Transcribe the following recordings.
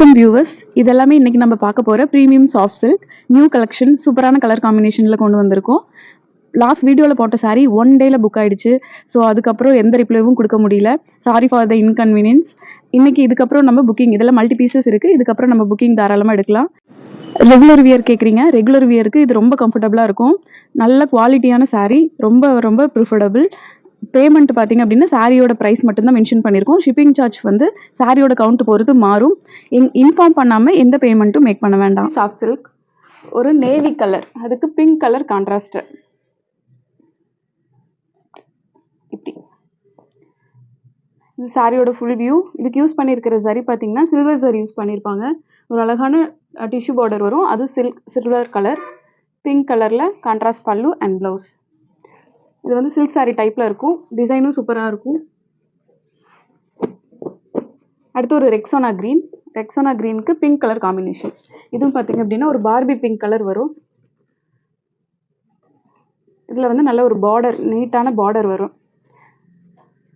Welcome viewers இதெல்லாமே இன்னைக்கு நம்ம பார்க்க போகிற premium soft silk new collection சூப்பரான கலர் காம்பினேஷனில் கொண்டு வந்திருக்கோம். லாஸ்ட் வீடியோவில் போட்ட saree ஒன் டேயில் புக் ஆகிடுச்சு ஸோ அதுக்கப்புறம் எந்த ரிப்ளைவும் கொடுக்க முடியல. சாரி ஃபார் த இன்கன்வீனியன்ஸ் இன்னைக்கு இதுக்கப்புறம் நம்ம புக்கிங் இதெல்லாம் மல்டி பீசஸ் இருக்குது இதுக்கப்புறம் நம்ம புக்கிங் தாராளமாக எடுக்கலாம். ரெகுலர் வியர் கேட்குறீங்க ரெகுலர் வியருக்கு இது ரொம்ப கம்ஃபர்டபுளாக இருக்கும். நல்ல குவாலிட்டியான saree ரொம்ப ரொம்ப ப்ரிஃபர்டபுள் பேமெண்ட் பார்த்தீங்க அப்படின்னா சாரியோட ப்ரைஸ் மட்டும்தான் மென்ஷன் பண்ணியிருக்கோம். ஷிப்பிங் சார்ஜ் வந்து சாரியோட கவுண்ட் பொறுத்து மாறும். இன்ஃபார்ம் பண்ணாமல் எந்த பேமெண்ட்டும் மேக் பண்ண வேண்டாம். சாஃப்ட் சில்க் ஒரு நேவி கலர் அதுக்கு பிங்க் கலர் கான்ட்ராஸ்ட் இப்படி. இது சாரியோட ஃபுல் வியூ இதுக்கு யூஸ் பண்ணியிருக்கிற சரி பார்த்தீங்கன்னா சில்வர் சரி யூஸ் பண்ணியிருப்பாங்க. ஒரு அழகான டிஷ்யூ பார்டர் வரும். அது சில்க் சில்வர் கலர் பிங்க் கலரில் கான்ட்ராஸ்ட் பல்லு அண்ட் ப்ளவுஸ் இது வந்து சில்க் சாரீ டைப்பில் இருக்கும். டிசைனும் சூப்பராக இருக்கும். அடுத்து ஒரு ரெக்ஸோனா க்ரீன் ரெக்ஸோனா க்ரீனுக்கு பிங்க் கலர் காம்பினேஷன் இதுவும் பார்த்தீங்க அப்படின்னா ஒரு பார்பி பிங்க் கலர் வரும். இதில் வந்து நல்ல ஒரு பார்டர் நீட்டான பார்டர் வரும்.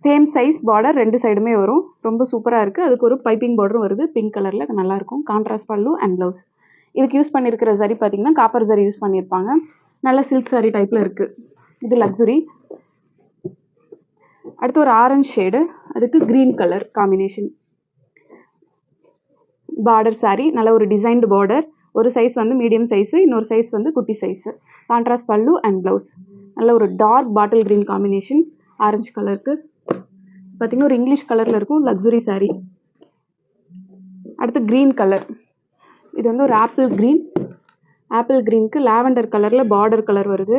சேம் சைஸ் பார்டர் ரெண்டு சைடுமே வரும். ரொம்ப சூப்பராக இருக்குது அதுக்கு ஒரு பைப்பிங் பார்டரும் வருது. பிங்க் கலரில் நல்லாயிருக்கும் கான்ட்ராஸ்ட் பல்லு அண்ட் ப்ளவுஸ் இதுக்கு யூஸ் பண்ணியிருக்கிற சரி பார்த்தீங்கன்னா காப்பர் சரி யூஸ் பண்ணியிருப்பாங்க நல்ல சில்க் சாரி டைப்பில் இருக்குது இது லக்ஸுரி அடுத்து ஒரு ஆரஞ்சு ஷேடு அதுக்கு green colour combination border saree நல்ல ஒரு டிசைன்டு பார்டர் ஒரு சைஸ் வந்து மீடியம் சைஸு இன்னொரு சைஸ் வந்து குட்டி size contrast pallu and blouse நல்ல ஒரு dark bottle green combination orange கலருக்கு பார்த்தீங்கன்னா ஒரு இங்கிலீஷ் கலரில் இருக்கும் லக்ஸுரி சாரீ அடுத்து க்ரீன் கலர் இது வந்து ஒரு ஆப்பிள் க்ரீன் ஆப்பிள் க்ரீனுக்கு லாவெண்டர் கலரில் பார்டர் கலர் வருது.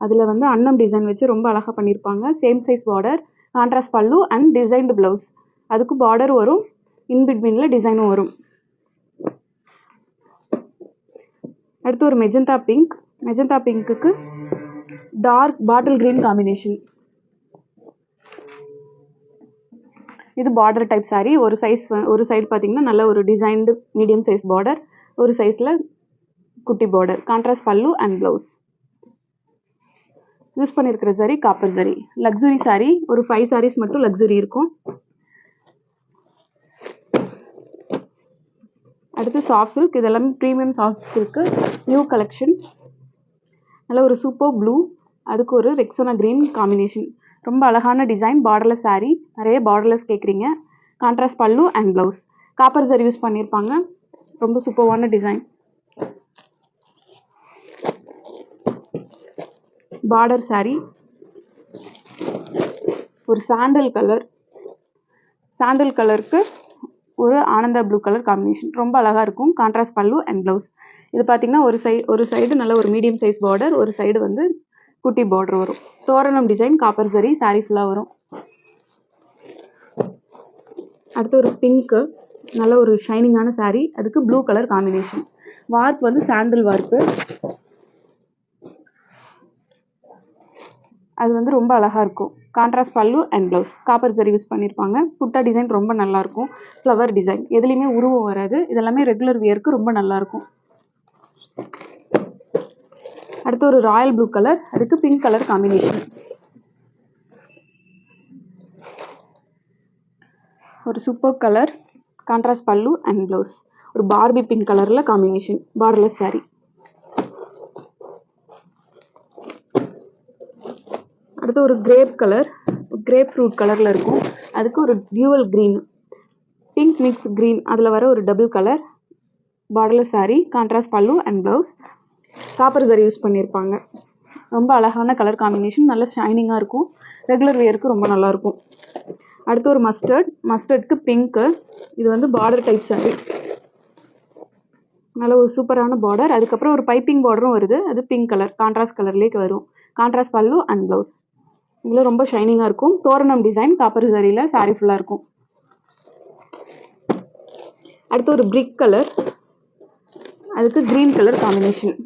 அதில் வந்து அன்னம் டிசைன் வச்சு ரொம்ப அழகாக பண்ணியிருப்பாங்க same size border contrast pallu and designed blouse அதுக்கு பார்டர் வரும் இன் பிட்வீனில் டிசைனும் வரும். அடுத்து ஒரு மெஜந்தா பிங்க் மெஜந்தா பிங்க்குக்கு டார்க் பாட்டில் கிரீன் காம்பினேஷன் இது பார்டர் டைப் saree. ஒரு சைஸ் ஒரு சைடு பார்த்தீங்கன்னா நல்ல ஒரு டிசைன்டு மீடியம் சைஸ் பார்டர் ஒரு சைஸில் குட்டி border contrast pallu and blouse use பண்ணியிருக்கிற sorry copper zari luxury sari ஒரு ஃபைவ் சாரீஸ் மட்டும் லக்ஸுரி இருக்கும். அடுத்து சாஃப்ட் சில்க் இதெல்லாமே premium soft silk new collection நல்ல ஒரு சூப்பர் ப்ளூ அதுக்கு ஒரு ரெக்ஸோனா க்ரீன் காம்பினேஷன் ரொம்ப அழகான டிசைன் பார்டர்லெஸ் saree. நிறைய பார்டர்லெஸ் கேட்குறீங்க contrast pallu and blouse copper zari use பண்ணியிருப்பாங்க ரொம்ப சூப்பர்வான டிசைன் பார்டர் saree. ஒரு சாண்டல் கலர் சாண்டல் கலருக்கு ஒரு ஆனந்தா ப்ளூ கலர் காம்பினேஷன் ரொம்ப அழகாக இருக்கும். கான்ட்ராஸ்ட் பல்லு அண்ட் ப்ளவுஸ் இது பார்த்தீங்கன்னா ஒரு சை ஒரு சைடு நல்ல ஒரு மீடியம் சைஸ் பார்டர் ஒரு சைடு வந்து குட்டி பார்டர் வரும். தோரணம் டிசைன் காப்பர் சரி saree ஃபுல்லாக வரும். அடுத்து ஒரு பிங்க்கு நல்ல ஒரு ஷைனிங்கான saree. அதுக்கு ப்ளூ கலர் காம்பினேஷன் வார்ப் வந்து சாண்டில் வார்ப்பு அது வந்து ரொம்ப அழகாக இருக்கும். Contrast pallu and blouse copper zari use பண்ணியிருப்பாங்க புட்டா டிசைன் ரொம்ப நல்லாயிருக்கும் ஃப்ளவர் டிசைன் எதுலேயுமே உருவம் வராது. இதெல்லாமே ரெகுலர் வியருக்கு ரொம்ப நல்லாயிருக்கும் அடுத்து ஒரு ராயல் ப்ளூ கலர் அதுக்கு பிங்க் கலர் காம்பினேஷன் ஒரு super colour contrast pallu and blouse ஒரு பார்பி பிங்க் கலரில் காம்பினேஷன் பார்டர்லெஸ் சாரீ அடுத்து ஒரு கிரேப் கலர் கிரேப் ஃப்ரூட் கலரில் இருக்கும். அதுக்கு ஒரு dual green pink mix green அதில் வர ஒரு double colour borderless sari contrast pallu and blouse copper zari use பண்ணியிருப்பாங்க ரொம்ப அழகான கலர் காம்பினேஷன் நல்ல ஷைனிங்காக இருக்கும். ரெகுலர் வியருக்கு ரொம்ப நல்லாயிருக்கும் அடுத்து ஒரு மஸ்டர்ட் மஸ்டர்ட்க்கு பிங்க்கு இது வந்து பார்டர் டைப் சாரி நல்ல ஒரு சூப்பரான பார்டர் அதுக்கப்புறம் ஒரு பைப்பிங் பார்டரும் வருது. அது பிங்க் கலர் கான்ட்ராஸ்ட் கலர்லேயே வரும். கான்ட்ராஸ்ட் பல்லு அண்ட் ப்ளவுஸ் இதில் ரொம்ப ஷைனிங்காக இருக்கும். தோரணம் டிசைன் காப்பர் சரியில் சாரீ ஃபுல்லாக இருக்கும். அடுத்து ஒரு பிரிக் கலர் அதுக்கு க்ரீன் கலர் காம்பினேஷன்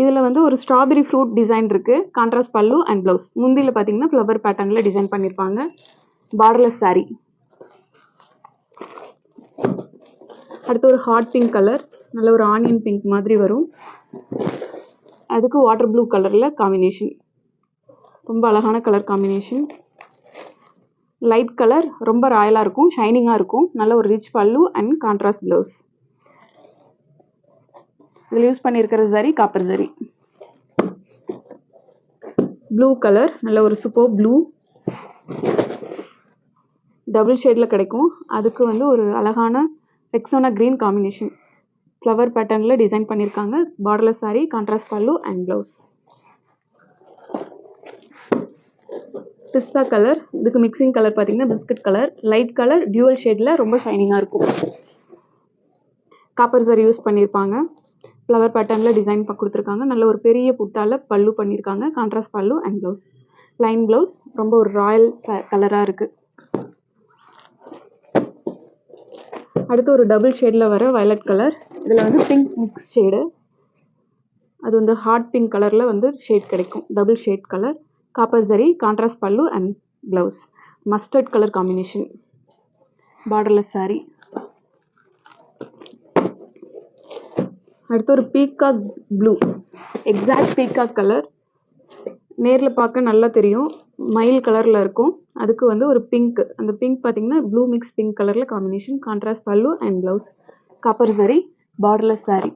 இதில் வந்து ஒரு ஸ்ட்ராபெரி ஃப்ரூட் டிசைன் இருக்குது கான்ட்ராஸ்ட் பல்லு அண்ட் ப்ளவுஸ் முந்தியில் பார்த்தீங்கன்னா ஃப்ளவர் பேட்டர்னில் டிசைன் பண்ணியிருப்பாங்க பார்டர்லெஸ் saree. அடுத்து ஒரு ஹாட் பிங்க் கலர் நல்ல ஒரு ஆனியன் பிங்க் மாதிரி வரும். அதுக்கு வாட்டர் ப்ளூ கலரில் காம்பினேஷன் ரொம்ப அழகான கலர் காம்பினேஷன் லைட் கலர் ரொம்ப ராயலாக இருக்கும் ஷைனிங்காக இருக்கும். நல்ல ஒரு rich pallu and contrast blouse இதில் யூஸ் பண்ணியிருக்கிற சரி காப்பர் சரி ப்ளூ கலர் நல்ல ஒரு சூப்பர் ப்ளூ டபுள் ஷேடில் கிடைக்கும். அதுக்கு வந்து ஒரு அழகான ரெக்ஸோனா க்ரீன் காம்பினேஷன் ஃப்ளவர் பேட்டர்னில் டிசைன் பண்ணியிருக்காங்க borderless sari contrast pallu and blouse pista colour இதுக்கு மிக்சிங் கலர் பார்த்தீங்கன்னா biscuit colour light colour dual ஷேடில் ரொம்ப ஷைனிங்காக இருக்கும். காப்பர் சரி யூஸ் பண்ணியிருப்பாங்க ஃப்ளவர் பேட்டர்னில் டிசைன் கொடுத்துருக்காங்க. நல்ல ஒரு பெரிய புட்டால் பல்லு பண்ணியிருக்காங்க கான்ட்ராஸ்ட் பல்லு அண்ட் ப்ளவுஸ் லைன் ப்ளவுஸ் ரொம்ப ஒரு ராயல் கலராக இருக்குது அடுத்து ஒரு டபுள் ஷேடில் வர வயலட் கலர் இதில் வந்து பிங்க் மிக்ஸ் ஷேடு அது வந்து ஹாட் பிங்க் கலரில் வந்து ஷேட் கிடைக்கும். Double shade colour copper zari contrast pallu and blouse mustard colour combination borderless sari அடுத்து ஒரு peacock blue exact peacock colour நேரில் பார்க்க நல்லா தெரியும். மயில் கலரில் இருக்கும். அதுக்கு வந்து ஒரு பிங்க் அந்த பிங்க் பார்த்தீங்கன்னா ப்ளூ மிக்ஸ் பிங்க் கலரில் combination contrast pallu and blouse copper zari borderless saree.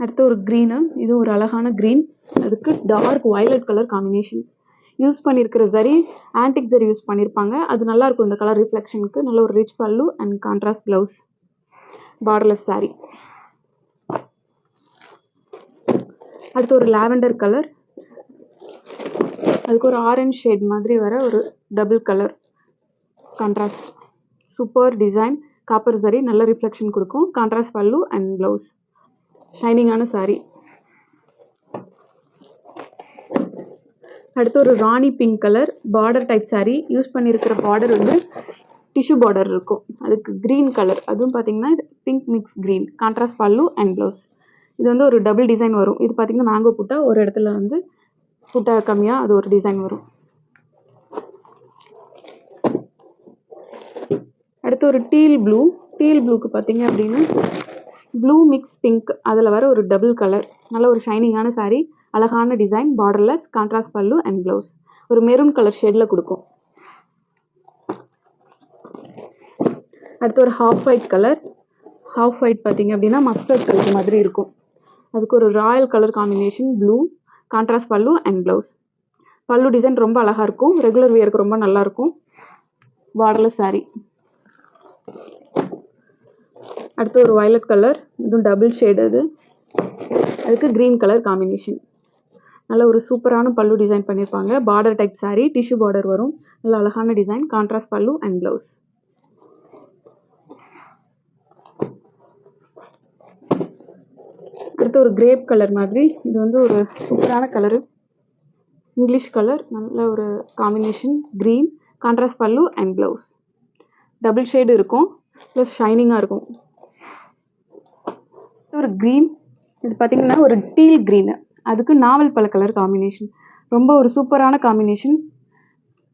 அடுத்து ஒரு க்ரீனு இது ஒரு அழகான க்ரீன் அதுக்கு dark violet colour combination use பண்ணியிருக்கிற சரி ஆன்டிக் சரி யூஸ் பண்ணியிருப்பாங்க அது நல்லாயிருக்கும் இந்த கலர் ரிஃப்ளெக்ஷனுக்கு நல்ல ஒரு rich pallu and contrast blouse borderless saree. அடுத்து ஒரு லாவெண்டர் கலர் அதுக்கு ஒரு ஆரஞ்ச் ஷேட் மாதிரி வர ஒரு double colour contrast super design copper zari நல்ல ரிஃப்ளெக்ஷன் கொடுக்கும். கான்ட்ராஸ்ட் பல்லு அண்ட் ப்ளவுஸ் ஷைனிங்கான saree. அடுத்து ஒரு rani pink colour border type saree. Use பண்ணியிருக்கிற பார்டர் வந்து டிஷ்யூ பார்டர் இருக்கும். அதுக்கு க்ரீன் கலர் அதுவும் பார்த்தீங்கன்னா pink mix green contrast pallu and blouse இது வந்து ஒரு டபுள் டிசைன் வரும். இது பார்த்தீங்கன்னா மேங்கோ புட்டா ஒரு இடத்துல வந்து புட்டா கம்மியாக அது ஒரு டிசைன் வரும். அடுத்து ஒரு டீல் ப்ளூ டீல் ப்ளூக்கு பார்த்தீங்க அப்படின்னா ப்ளூ மிக்ஸ் பிங்க் அதில் வர ஒரு டபுள் கலர் நல்ல ஒரு ஷைனிங்கான சாரீ அழகான design borderless contrast pallu and blouse ஒரு மெரூன் கலர் ஷேடில் கொடுக்கும். அடுத்து ஒரு half white colour half white பார்த்தீங்க அப்படின்னா மஸ்டர்ட் கலர் மாதிரி இருக்கும். அதுக்கு ஒரு royal colour combination blue contrast pallu and blouse pallu design ரொம்ப அழகாக இருக்கும். ரெகுலர் வியருக்கு ரொம்ப நல்லா இருக்கும். பார்டர்லெஸ் சாரீ அடுத்து ஒரு வயலட் கலர் இதுவும் டபுள் ஷேடு அது. அதுக்கு க்ரீன் கலர் காம்பினேஷன் நல்ல ஒரு சூப்பரான பல்லு டிசைன் பண்ணியிருப்பாங்க border type saree tissue border வரும். நல்ல அழகான design contrast pallu and blouse அடுத்து ஒரு கிரேப் கலர் மாதிரி. இது வந்து ஒரு சூப்பரான கலரு இங்கிலீஷ் கலர் நல்ல ஒரு combination green contrast pallu and blouse double shade இருக்கும். ப்ளஸ் ஷைனிங்காக இருக்கும். ஒரு க்ரீன் இது பார்த்தீங்கன்னா ஒரு டீல் க்ரீனு அதுக்கு நாவல் பழ கலர் காம்பினேஷன் ரொம்ப ஒரு சூப்பரான காம்பினேஷன்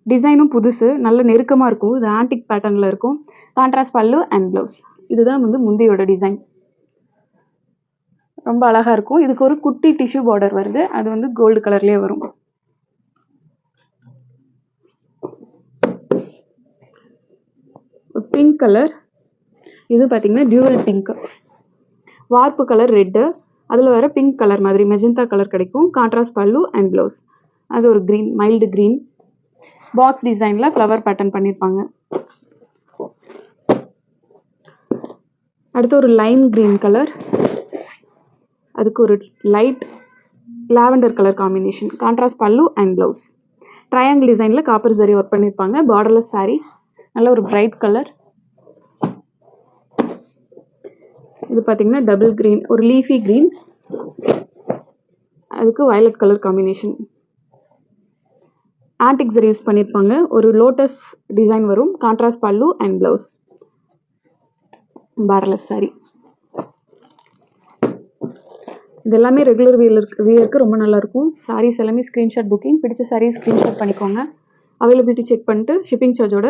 டிசைனும் புதுசு நல்ல நெருக்கமாக இருக்கும். இது ஆன்டிக் பேட்டர்னில் இருக்கும். கான்ட்ராஸ்ட் பல்லு அண்ட் ப்ளவுஸ் இதுதான் வந்து முந்தையோட டிசைன் ரொம்ப அழகாக இருக்கும். இதுக்கு ஒரு குட்டி டிஷ்யூ பார்டர் வருது. அது வந்து கோல்டு கலர்லேயே வரும். பிங்க் கலர் இது பார்த்தீங்கன்னா dual pink warp colour red அதில் வர பிங்க் கலர் மாதிரி மெஜந்தா கலர் கிடைக்கும். கான்ட்ராஸ்ட் பல்லு அண்ட் ப்ளவுஸ் அது ஒரு க்ரீன் மைல்டு க்ரீன் பாக்ஸ் டிசைனில் ஃப்ளவர் பேட்டர்ன் பண்ணியிருப்பாங்க அடுத்து ஒரு லைம் க்ரீன் கலர் அதுக்கு ஒரு light lavender colour combination contrast pallu and blouse triangle டிசைனில் காப்பர் சரி ஒர்க் பண்ணியிருப்பாங்க பார்டர்லெஸ் saree. நல்ல ஒரு பிரைட் கலர் இது பார்த்தீங்கன்னா டபுள் க்ரீன் ஒரு லீஃபி க்ரீன் அதுக்கு violet colour combination antique use பண்ணியிருப்பாங்க ஒரு லோட்டஸ் டிசைன் வரும். Contrast pallu and blouse borderless saree இது எல்லாமே ரெகுலர் வியருக்கு வியருக்கு ரொம்ப நல்லாயிருக்கும் சாரீஸ் எல்லாமே ஸ்க்ரீன்ஷாட் புக்கிங் பிடிச்ச சாரீ ஸ்க்ரீன்ஷாட் பண்ணிக்கோங்க. அவைலபிலிட்டி செக் பண்ணிட்டு ஷிப்பிங் சார்ஜோட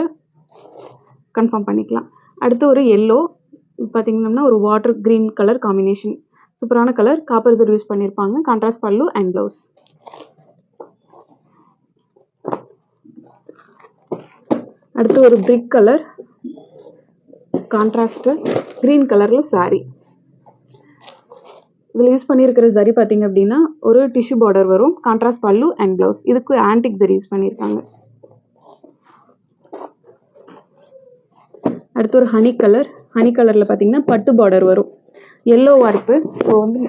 கன்ஃபார்ம் பண்ணிக்கலாம். அடுத்து ஒரு எல்லோ பார்த்தீங்கன்னா ஒரு வாட்டர் க்ரீன் கலர் காம்பினேஷன் சூப்பரான கலர் காப்பர் ஜெர் யூஸ் பண்ணியிருப்பாங்க கான்ட்ராஸ்ட் பல்லு அண்ட் ப்ளவுஸ் அடுத்து ஒரு பிரிக் கலர் கான்ட்ராஸ்ட்டு க்ரீன் கலரில் saree. இதில் யூஸ் பண்ணியிருக்கிற சரி பார்த்தீங்க அப்படின்னா ஒரு டிஷ்யூ பார்டர் வரும். கான்ட்ராஸ்ட் பல்லு அண்ட் ப்ளவுஸ் இதுக்கு ஆன்டிக் சரி யூஸ் பண்ணியிருக்காங்க அடுத்து ஒரு ஹனி கலர் ஹனி கலரில் பார்த்தீங்கன்னா பட்டு பார்டர் வரும். எல்லோ வார்ப்பு ஸோ வந்து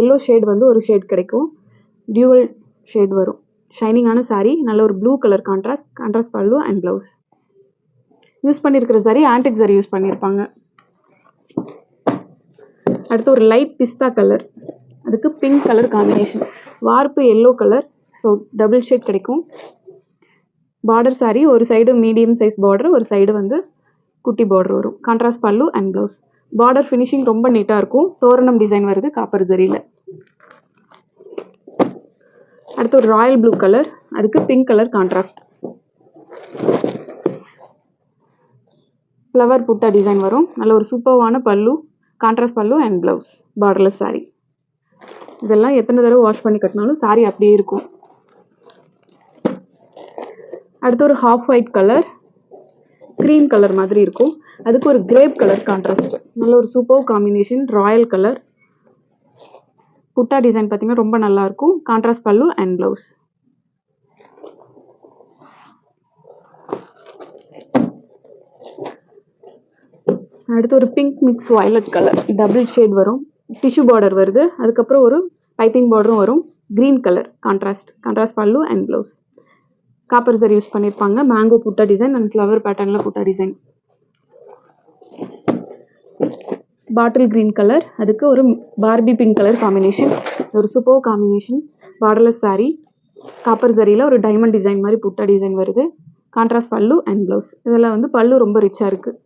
எல்லோ ஷேட் வந்து ஒரு ஷேட் கிடைக்கும். டியூவல் ஷேட் வரும். ஷைனிங்கான சாரீ நல்ல ஒரு blue colour contrast contrast pallu and blouse use பண்ணியிருக்கிற சாரீ ஆன்டிக் சரி யூஸ் பண்ணியிருப்பாங்க அடுத்து ஒரு லைட் பிஸ்தா கலர் அதுக்கு pink colour combination warp yellow colour so double shade கிடைக்கும். பார்டர் சாரீ ஒரு சைடு மீடியம் சைஸ் பார்டர் ஒரு சைடு வந்து குட்டி பார்டர் வரும். கான்ட்ராஸ்ட் பல்லு அண்ட் ப்ளவுஸ் பார்டர் ஃபினிஷிங் ரொம்ப நீட்டாக இருக்கும். தோரணம் டிசைன் வருது காப்பர் ஜரியில் அடுத்து ஒரு ராயல் ப்ளூ கலர் அதுக்கு pink colour contrast flower butta design வரும். நல்ல ஒரு சூப்பர்வான பல்லு கான்ட்ராஸ்ட் பல்லு அண்ட் ப்ளவுஸ் பார்டர்லெஸ் saree. இதெல்லாம் எத்தனை தடவை வாஷ் பண்ணி கட்டினாலும் சாரீ அப்படியே இருக்கும். அடுத்து ஒரு half white colour green colour மாதிரி இருக்கும். அதுக்கு ஒரு கிரேப் கலர் கான்ட்ராஸ்ட் நல்ல ஒரு super combination royal colour butta design பார்த்தீங்கன்னா ரொம்ப நல்லாயிருக்கும் கான்ட்ராஸ்ட் பல்லு அண்ட் ப்ளவுஸ் அடுத்து ஒரு pink mix violet colour double shade வரும். டிஷ்யூ பார்டர் வருது. அதுக்கப்புறம் ஒரு பைப்பிங் பார்டரும் வரும். Green colour contrast contrast pallu and blouse copper zari use பண்ணியிருப்பாங்க mango butta design and flower பேட்டர்னில் butta design bottle green colour அதுக்கு ஒரு பார்பி பிங்க் கலர் காம்பினேஷன் ஒரு super combination borderless saree copper சரியில் ஒரு டைமண்ட் டிசைன் மாதிரி புட்டா design வருது. Contrast பல்லு அண்ட் ப்ளவுஸ் இதில் வந்து பல்லு ரொம்ப ரிச்சாக இருக்குது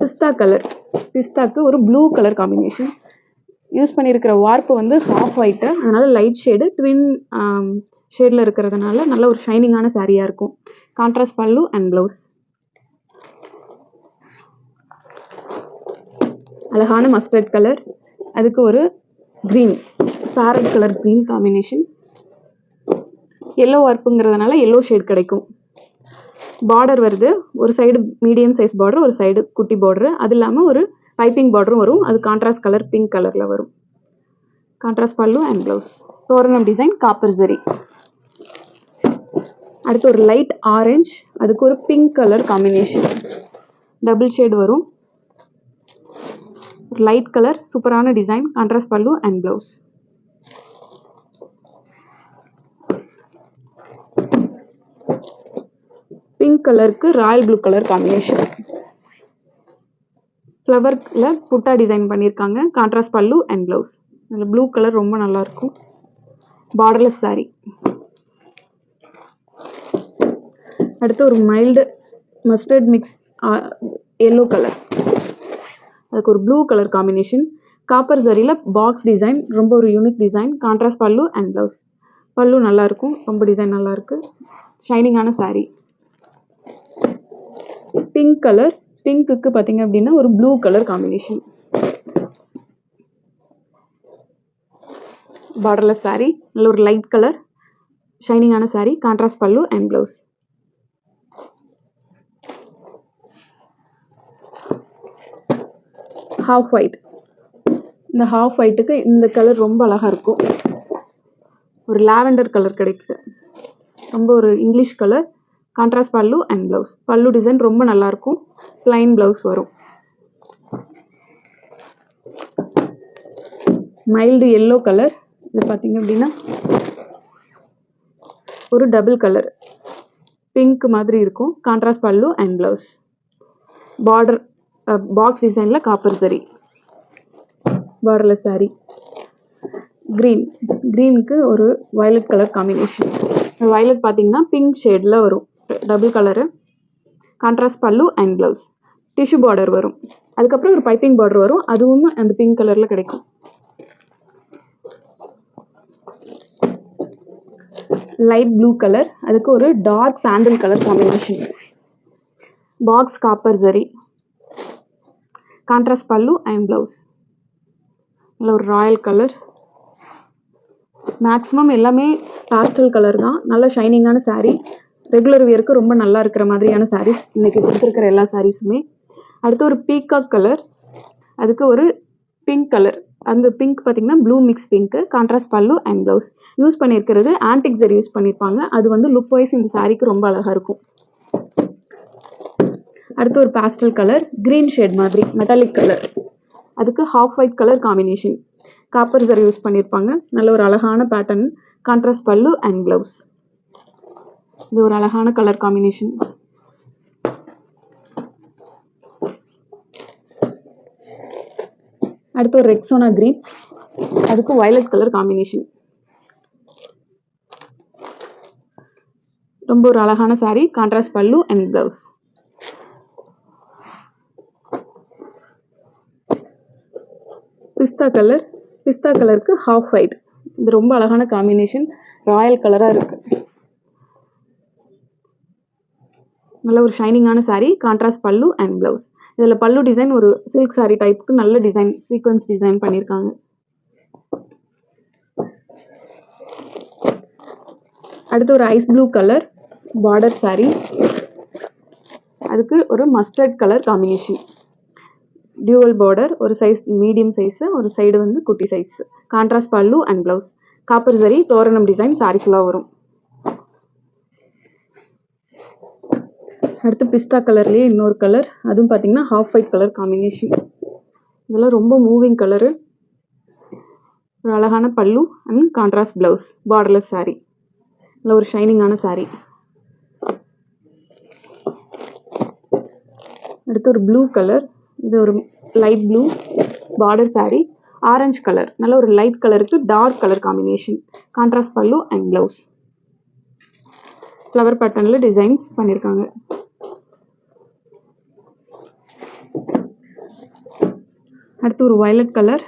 பிஸ்தா கலர் பிஸ்தாக்கு ஒரு ப்ளூ கலர் காம்பினேஷன் யூஸ் பண்ணியிருக்கிற வார்ப்பு வந்து ஹாஃப் ஒயிட்டு அதனால் லைட் ஷேடு ட்வின் ஷேடில் இருக்கிறதுனால நல்ல ஒரு ஷைனிங்கான சாரியாக இருக்கும். கான்ட்ராஸ்ட் பல்லு அண்ட் ப்ளவுஸ் அழகான மஸ்டர்ட் கலர் அதுக்கு ஒரு green parrot colour green combination yellow வார்ப்புங்கிறதுனால yellow shade கிடைக்கும். பார்டர் வருது. ஒரு சைடு மீடியம் சைஸ் பார்டர் ஒரு சைடு குட்டி பார்டரு அது இல்லாமல் ஒரு பைப்பிங் பார்டரும் வரும். அது கான்ட்ராஸ்ட் கலர் பிங்க் கலரில் வரும். கான்ட்ராஸ்ட் பல்லு அண்ட் ப்ளவுஸ் தோரணம் டிசைன் காப்பர் ஜரி அடுத்து ஒரு லைட் ஆரஞ்ச் அதுக்கு ஒரு pink colour combination double shade வரும். ஒரு லைட் கலர் சூப்பரான design contrast pallu and blouse pink கலருக்கு ராயல் ப்ளூ கலர் காம்பினேஷன் ஃப்ளவர்ல புட்டா டிசைன் பண்ணியிருக்காங்க. கான்ட்ராஸ்ட் பல்லு அண்ட் ப்ளவுஸ் அதில் ப்ளூ கலர் ரொம்ப நல்லா இருக்கும் பார்டர்லெஸ் saree. அடுத்து ஒரு mild mustard mix yellow colour அதுக்கு ஒரு ப்ளூ கலர் காம்பினேஷன் காப்பர் சரியில் பாக்ஸ் டிசைன் ரொம்ப ஒரு unique design contrast pallu and blouse pallu நல்லாயிருக்கும். ரொம்ப டிசைன் நல்லாயிருக்கு. ஷைனிங்கான saree. பிங்க் கலர் பிங்க்குக்கு பார்த்தீங்க அப்படின்னா ஒரு blue colour combination. Borderless saree நல்ல ஒரு லைட் கலர் ஷைனிங்கான saree contrast pallu and blouse half white இந்த ஹாஃப் ஒயிட்டுக்கு இந்த கலர் ரொம்ப அழகாக இருக்கும். ஒரு லாவெண்டர் கலர் கிடைக்குது. ரொம்ப ஒரு English colour contrast pallu and blouse pallu design ரொம்ப நல்லாயிருக்கும் இருக்கும் ப்ளவுஸ் வரும். Mild yellow colour. இது பார்த்தீங்க அப்படின்னா ஒரு டபுள் கலர். பிங்க் மாதிரி இருக்கும். Contrast pallu and blouse. Border box டிசைனில் காப்பர் சரி. பார்டரில் சாரி க்ரீன் க்ரீனுக்கு ஒரு வயலட் கலர் காம்பினேஷன் வயலட் பார்த்தீங்கன்னா பிங்க் ஷேடில் வரும். Double colour contrast pallu and blouse. Tissue border வரும். அதுக்கப்புறம் ஒரு பைப்பிங் பார்டர் வரும். அதுவும் அந்த பிங்க் கலரில் கிடைக்கும். லைட் ப்ளூ கலர் அதுக்கு ஒரு dark sandal colour combination box copper சரி கான்ட்ராஸ்ட் பல்லு அண்ட் ப்ளவுஸ் நல்ல ஒரு ராயல் கலர் மேக்ஸிமம் எல்லாமே பாஸ்டல் கலர் தான். நல்ல ஷைனிங்கான சாரீ ரெகுலர் வியருக்கு ரொம்ப நல்லா இருக்கிற மாதிரியான சாரீஸ் இன்றைக்கி கொடுத்துருக்கிற எல்லா சாரீஸுமே அடுத்து ஒரு பீகாக் கலர் அதுக்கு ஒரு பிங்க் கலர் அந்த பிங்க் பார்த்தீங்கன்னா blue mix pink contrast pallu and blouse use பண்ணியிருக்கிறது ஆன்டிக் ஜரி யூஸ் பண்ணியிருப்பாங்க அது வந்து லுக் வைஸ் இந்த சாரீக்கு ரொம்ப அழகாக இருக்கும். அடுத்து ஒரு பாஸ்டல் கலர் கிரீன் ஷேட் மாதிரி மெட்டாலிக் கலர் அதுக்கு half white colour combination copper zari use பண்ணியிருப்பாங்க நல்ல ஒரு அழகான pattern contrast pallu and blouse இது ஒரு அழகான கலர் காம்பினேஷன் அடுத்து ஒரு ரெக்ஸோனா கிரீன் அதுக்கு வயலட் கலர் காம்பினேஷன் ரொம்ப ஒரு அழகான saree contrast pallu and blouse pista colour பிஸ்தா கலருக்கு ஹாஃப் ஒயிட் இது ரொம்ப அழகான காம்பினேஷன் ராயல் கலராக இருக்கு. நல்ல ஒரு ஷைனிங்கான saree contrast pallu and blouse இதில் பல்லு டிசைன் ஒரு சில்க் சாரீ டைப்புக்கு நல்ல டிசைன் சீக்வன்ஸ் டிசைன் பண்ணியிருக்காங்க அடுத்து ஒரு ice blue colour border saree அதுக்கு ஒரு mustard colour combination dual border ஒரு சைஸ் மீடியம் சைஸு ஒரு சைடு வந்து குட்டி size contrast pallu and blouse copper zari தோரணம் டிசைன் சாரி ஃபுல்லாக வரும். அடுத்து பிஸ்தா கலர்லேயே இன்னொரு கலர். அதுவும் பார்த்தீங்கன்னா ஹாஃப் ஒயிட் கலர் காம்பினேஷன் இதெல்லாம் ரொம்ப மூவிங் கலரு ஒரு அழகான pallu and contrast blouse borderless saree நல்ல ஒரு ஷைனிங்கான சாரீ அடுத்து ஒரு ப்ளூ கலர் இது ஒரு light blue border saree orange colour நல்ல ஒரு லைட் கலருக்கு dark colour combination contrast pallu and blouse flower பேட்டர்னில் டிசைன்ஸ் பண்ணியிருக்காங்க அடுத்து ஒரு வயலட் கலர்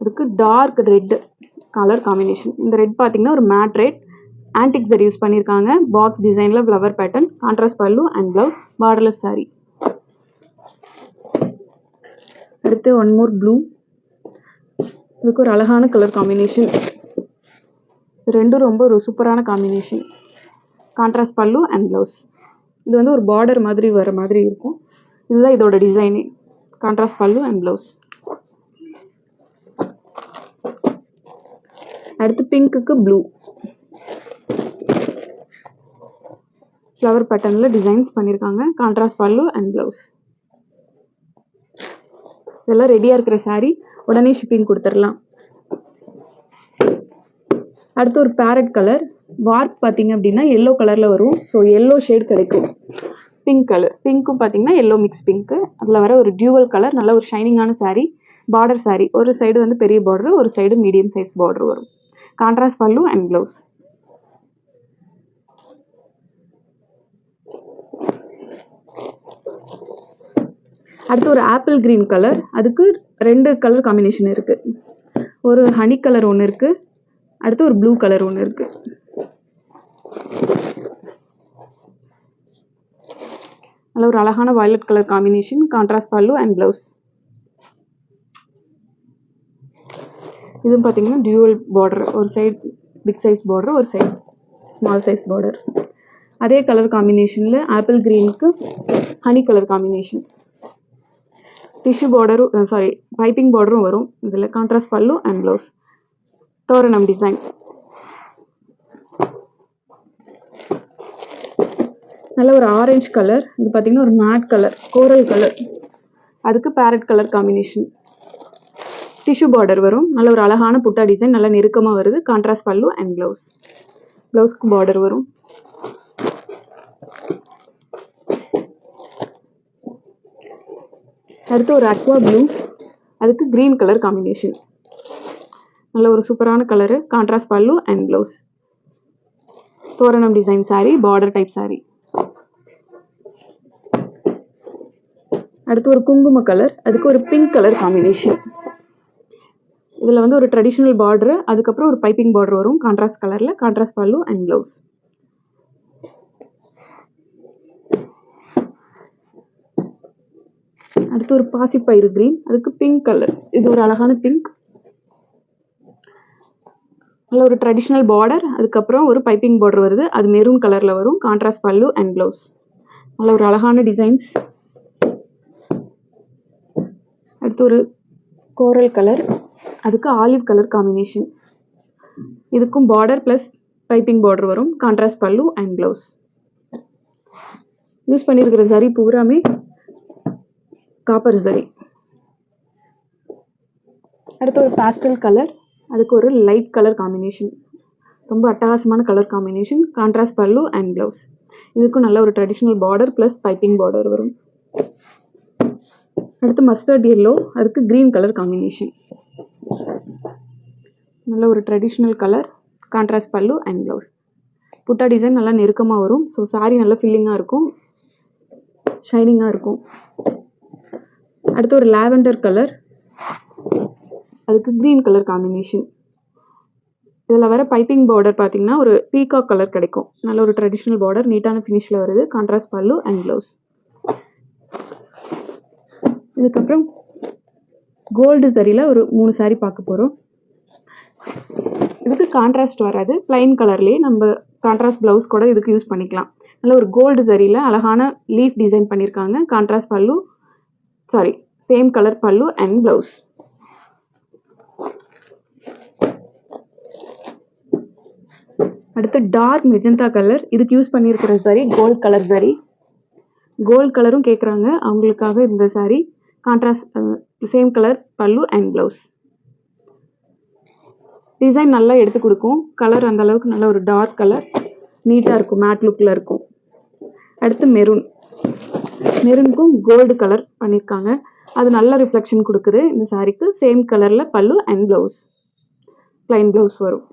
அதுக்கு டார்க் ரெட் கலர் காம்பினேஷன் இந்த ரெட் பார்த்தீங்கன்னா ஒரு matte red antique zari use பண்ணியிருக்காங்க பாக்ஸ் டிசைனில் flower pattern contrast pallu and blouse borderless saree அடுத்து ஒன் மோர் ப்ளூ இதுக்கு ஒரு அழகான கலர் காம்பினேஷன் ரெண்டும் ரொம்ப ஒரு சூப்பரான combination contrast pallu and blouse இது வந்து ஒரு பார்டர் மாதிரி வர மாதிரி இருக்கும். இதுதான் இதோட design contrast pallu and blouse அடுத்து பிங்க்குக்கு ப்ளூ ஃப்ளவர் பேட்டர்னில் டிசைன்ஸ் பண்ணியிருக்காங்க கான்ட்ராஸ்ட் பல்லு அண்ட் ப்ளவுஸ் இதெல்லாம் ரெடியாக இருக்கிற சாரீ உடனே ஷிப்பிங் கொடுத்துடலாம். அடுத்து ஒரு பேரட் கலர் வார்க் பார்த்தீங்க அப்படின்னா எல்லோ கலரில் வரும். ஸோ எல்லோ ஷேட் கிடைக்கும். பிங்க் கலர் பிங்க்கும் பார்த்தீங்கன்னா எல்லோ மிக்ஸ் பிங்க்கு அதில் வர ஒரு டியூவல் கலர் நல்ல ஒரு ஷைனிங்கான saree பார்டர் saree. ஒரு சைடு வந்து பெரிய பார்டர் ஒரு சைடு மீடியம் சைஸ் பார்டர் வரும். கான்ட்ராஸ்ட் பல்லு அண்ட் ப்ளவுஸ் அடுத்து ஒரு ஆப்பிள் கிரீன் கலர் அதுக்கு ரெண்டு கலர் காம்பினேஷன் இருக்கு. ஒரு ஹனி கலர் ஒன்று இருக்கு. அடுத்து ஒரு ப்ளூ கலர் ஒன்று இருக்கு. நல்ல ஒரு அழகான violet colour combination contrast pallu and blouse இதுவும் பார்த்தீங்கன்னா டியூவல் பார்டர் ஒரு சைடு பிக் சைஸ் பார்டர் ஒரு சைடு ஸ்மால் சைஸ் பார்டர் அதே கலர் காம்பினேஷனில் ஆப்பிள் க்ரீனுக்கு ஹனி கலர் காம்பினேஷன் டிஷ்யூ பார்டரும் சாரி பைப்பிங் பார்டரும் வரும். இதில் கான்ட்ராஸ்ட் பல்லு அண்ட் ப்ளவுஸ் தோரணம் டிசைன் நல்ல ஒரு ஆரஞ்சு கலர் இது பார்த்தீங்கன்னா ஒரு மேட் கலர் கோரல் கலர் அதுக்கு parrot colour combination tissue border வரும். நல்ல ஒரு அழகான புட்டா டிசைன் நல்லா நெருக்கமாக வருது. கான்ட்ராஸ்ட் பல்லு அண்ட் ப்ளவுஸ் ப்ளவுஸ்க்கு பார்டர் வரும். அடுத்து ஒரு அக்வா ப்ளூ அதுக்கு க்ரீன் கலர் காம்பினேஷன் நல்ல ஒரு சூப்பரான colour contrast pallu and blouse தோரணம் design saree border type saree. அடுத்து ஒரு குங்கும கலர் அதுக்கு ஒரு பிங்க் கலர் காம்பினேஷன் இதில் வந்து ஒரு ட்ரெடிஷ்னல் பார்டரு அதுக்கப்புறம் ஒரு பைப்பிங் பார்டர் வரும் கான்ட்ராஸ்ட் கலரில் கான்ட்ராஸ்ட் பல்லு அண்ட் ப்ளவுஸ் அடுத்து ஒரு பாசிப்பயிறு கிரீன் அதுக்கு பிங்க் கலர் இது ஒரு அழகான பிங்க் நல்ல ஒரு ட்ரெடிஷ்னல் பார்டர் அதுக்கப்புறம் ஒரு பைப்பிங் பார்டர் வருது அது மெரூன் கலரில் வரும் கான்ட்ராஸ்ட் பல்லு அண்ட் ப்ளவுஸ் நல்ல ஒரு அழகான டிசைன்ஸ் அடுத்து ஒரு கோரல் கலர் அதுக்கு ஆலிவ் கலர் காம்பினேஷன் இதுக்கும் பார்டர் ப்ளஸ் பைப்பிங் பார்டர் வரும். Contrast pallu and blouse use பண்ணியிருக்கிற சரி பூராமே காப்பர் சரி. அடுத்து ஒரு பாஸ்டல் கலர் அதுக்கு ஒரு லைட் கலர் காம்பினேஷன் ரொம்ப அட்டகாசமான colour combination contrast pallu and blouse இதுக்கும் நல்ல ஒரு traditional border plus piping border வரும். அடுத்து மஸ்டர்ட் எல்லோ அதுக்கு க்ரீன் கலர் காம்பினேஷன் நல்ல ஒரு traditional colour contrast pallu and blouse butta design நல்லா நெருக்கமாக வரும். ஸோ சாரீ நல்லா ஃபில்லிங்காக இருக்கும். ஷைனிங்காக இருக்கும். அடுத்து ஒரு லாவெண்டர் கலர் அதுக்கு க்ரீன் கலர் காம்பினேஷன் இதில் வர பைப்பிங் பார்டர் பார்த்தீங்கன்னா ஒரு பீகாக் கலர் கிடைக்கும். நல்ல ஒரு ட்ரெடிஷ்னல் பார்டர் நீட்டான ஃபினிஷில் வருது. கான்ட்ராஸ்ட் பல்லு அண்ட் ப்ளவுஸ் இதுக்கப்புறம் கோல்டு சரியில் ஒரு மூணு சாரீ பார்க்க போகிறோம் இதுக்கு கான்ட்ராஸ்ட் வராது. ப்ளைன் கலர்லேயே நம்ம கான்ட்ராஸ்ட் ப்ளவுஸ் கூட இதுக்கு யூஸ் பண்ணிக்கலாம். நல்ல ஒரு கோல்டு சரியில் அழகான லீஃப் டிசைன் பண்ணியிருக்காங்க. Contrast pallu sorry same colour pallu and blouse அடுத்து டார்க் மெஜந்தா கலர் இதுக்கு யூஸ் பண்ணியிருக்கிற zari gold colour zari gold கலரும் கேட்குறாங்க அவங்களுக்காக இந்த saree. Contrast same colour pallu and blouse design நல்லா எடுத்து கொடுக்கும். கலர் அந்த அளவுக்கு நல்ல ஒரு டார்க் கலர் நீட்டாக இருக்கும் மேட் லுக்கில் இருக்கும். அடுத்து மெரூன் மெரூனுக்கும் கோல்டு கலர் பண்ணியிருக்காங்க அது நல்ல ரிஃப்ளெக்ஷன் கொடுக்குது. இந்த சாரீக்கு சேம் கலரில் பல்லு அண்ட் ப்ளவுஸ் ப்ளைன் ப்ளவுஸ் வரும்.